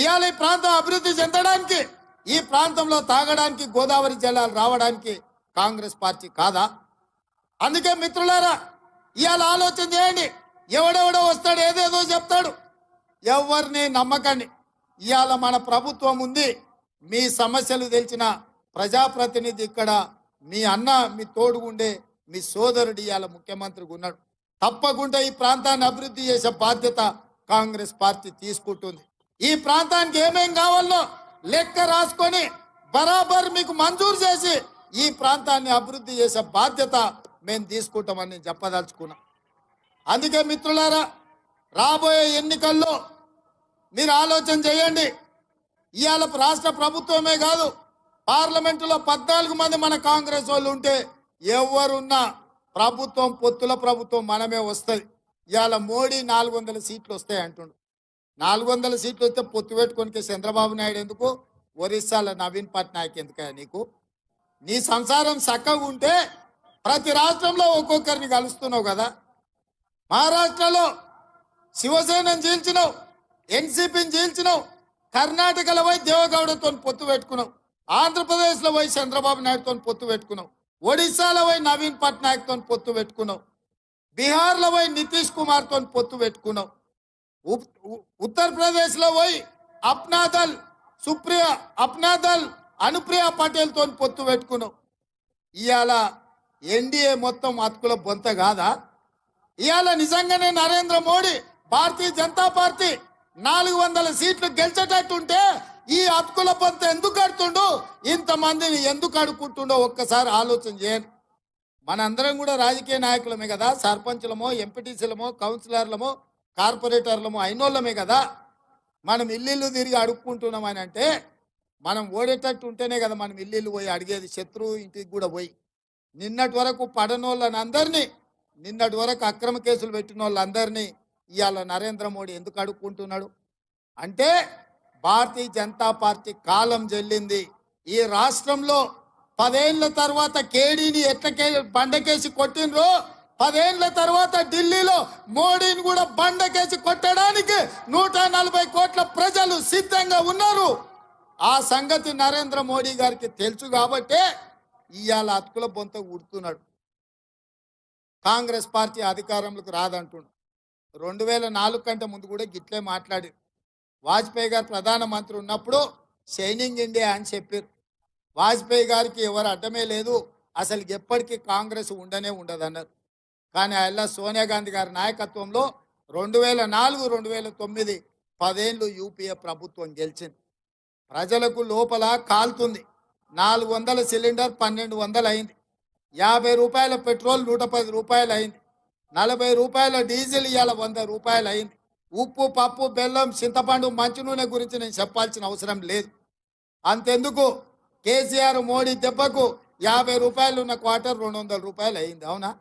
ఇవాళ ఈ ప్రాంతం అభివృద్ధి చెందడానికి ఈ ప్రాంతంలో తాగడానికి గోదావరి జలాలు రావడానికి కాంగ్రెస్ పార్టీ కాదా? అందుకే మిత్రులారా ఇవాళ ఆలోచన చేయండి. ఎవడెవడో వస్తాడు ఏదేదో చెప్తాడు. ఎవరిని నమ్మకండి. ఇవాళ మన ప్రభుత్వం ఉంది. మీ సమస్యలు తెలిసిన ప్రజాప్రతినిధి ఇక్కడ మీ అన్న మీ తోడుగుండే మీ సోదరుడు ఇవాళ ముఖ్యమంత్రిగా ఉన్నాడు. తప్పకుండా ఈ ప్రాంతాన్ని అభివృద్ధి చేసే బాధ్యత కాంగ్రెస్ పార్టీ తీసుకుంటుంది. ఈ ప్రాంతానికి ఏమేం కావాలో లెక్క రాసుకొని బరాబర్ మీకు మంజూరు చేసి ఈ ప్రాంతాన్ని అభివృద్ధి చేసే బాధ్యత మేము తీసుకుంటామని నేను చెప్పదలుచుకున్నా. అందుకే మిత్రులారా రాబోయే ఎన్నికల్లో మీరు ఆలోచన చేయండి. ఇవాళ రాష్ట్ర ప్రభుత్వమే కాదు పార్లమెంటులో పద్నాలుగు మంది మన కాంగ్రెస్ వాళ్ళు ఉంటే ఎవరున్నా ప్రభుత్వం పొత్తుల ప్రభుత్వం మనమే వస్తుంది. ఇవాళ మోడీ నాలుగు వందల సీట్లు వస్తాయి అంటుండు. నాలుగు వందల సీట్లు వస్తే పొత్తు పెట్టుకోనికి చంద్రబాబు నాయుడు ఎందుకు? ఒరిస్సాలో నవీన్ పట్నాయక్ ఎందుకయ్యా నీకు? నీ సంసారం చక్కగా ఉంటే ప్రతి రాష్ట్రంలో ఒక్కొక్కరిని కలుస్తున్నావు కదా. మహారాష్ట్రలో శివసేనను చీల్చినావు ఎన్సీపీని చీల్చినావు కర్ణాటకలో పోయి దేవగౌడతో పొత్తు పెట్టుకున్నావు ఆంధ్రప్రదేశ్లో పోయి చంద్రబాబు నాయుడుతో పొత్తు పెట్టుకున్నావు ఒడిశాలో పోయి నవీన్ పట్నాయక్తో పొత్తు పెట్టుకున్నావు బీహార్లో పోయి నితీష్ కుమార్తో పొత్తు పెట్టుకున్నావు. ఉత్తరప్రదేశ్లో పోయి అప్నాదల్ సుప్రియ అప్నాదల్ అనుప్రియ పటేల్తో పొత్తు పెట్టుకున్నావు ఇవాళ ఎన్డీఏ మొత్తం అతుకుల బొంత కాదా? ఇవాళ నిజంగానే నరేంద్ర మోడీ భారతీయ జనతా పార్టీ నాలుగు వందల సీట్లు గెలిచేటట్టుంటే ఈ అతుకుల బొంత ఎందుకు కడుతుండు? ఇంతమందిని ఎందుకు అడుక్కుంటుండో ఒక్కసారి ఆలోచన చేయండి. మనందరం కూడా రాజకీయ నాయకులమే కదా సర్పంచులమో ఎంపీటీసీలమో కౌన్సిలర్లమో కార్పొరేటర్లము అయినోళ్ళమే కదా. మనం ఇల్లు తిరిగి అడుక్కుంటున్నామని అంటే మనం ఓడేటట్టు ఉంటేనే కదా మనం ఇల్లు పోయి అడిగేది శత్రువు ఇంటికి కూడా పోయి. నిన్నటి వరకు పడనోళ్ళని అందరినీ నిన్నటి వరకు అక్రమ కేసులు పెట్టిన వాళ్ళందరినీ ఇవాళ నరేంద్ర మోడీ ఎందుకు అడుక్కుంటున్నాడు? అంటే భారతీయ జనతా పార్టీ కాలం చెల్లింది ఈ రాష్ట్రంలో పదేళ్ళ తర్వాత కేడీని ఎట్లకే బండకేసి కొట్టినరో పదేళ్ళ తర్వాత ఢిల్లీలో మోడీని కూడా బండకేసి కొట్టడానికి నూట నలభై కోట్ల ప్రజలు సిద్ధంగా ఉన్నారు. ఆ సంగతి నరేంద్ర మోడీ గారికి తెలుసు కాబట్టే ఇవాళ అతుకుల బొంత ఉడుతున్నాడు. కాంగ్రెస్ పార్టీ అధికారంలోకి రాదంటుండు రెండు వేల నాలుగు కంటే ముందు కూడా గిట్లే మాట్లాడి వాజ్పేయి గారు ప్రధానమంత్రి ఉన్నప్పుడు షైనింగ్ ఇండియా అని చెప్పారు. వాజ్పేయి గారికి ఎవరు అడ్డమే లేదు. అసలు ఎప్పటికీ కాంగ్రెస్ ఉండనే ఉండదన్నారు. కానీ అలా సోనియా గాంధీ గారి నాయకత్వంలో రెండు వేల నాలుగు రెండు వేల తొమ్మిది పదేళ్ళు యూపీఏ ప్రభుత్వం గెలిచింది. ప్రజలకు లోపల కాలుతుంది. నాలుగు వందల సిలిండర్ పన్నెండు వందలు అయింది. యాభై రూపాయల పెట్రోల్ నూట పది రూపాయలు అయింది. నలభై రూపాయల డీజిల్ ఇవాళ వంద రూపాయలు అయింది. ఉప్పు పప్పు బెల్లం చింతపండు మంచి నూనె గురించి నేను చెప్పాల్సిన అవసరం లేదు. అంతెందుకు? కేసీఆర్ మోడీ దెబ్బకు యాభై రూపాయలు ఉన్న క్వార్టర్ రెండు వందల రూపాయలు అయింది అవునా?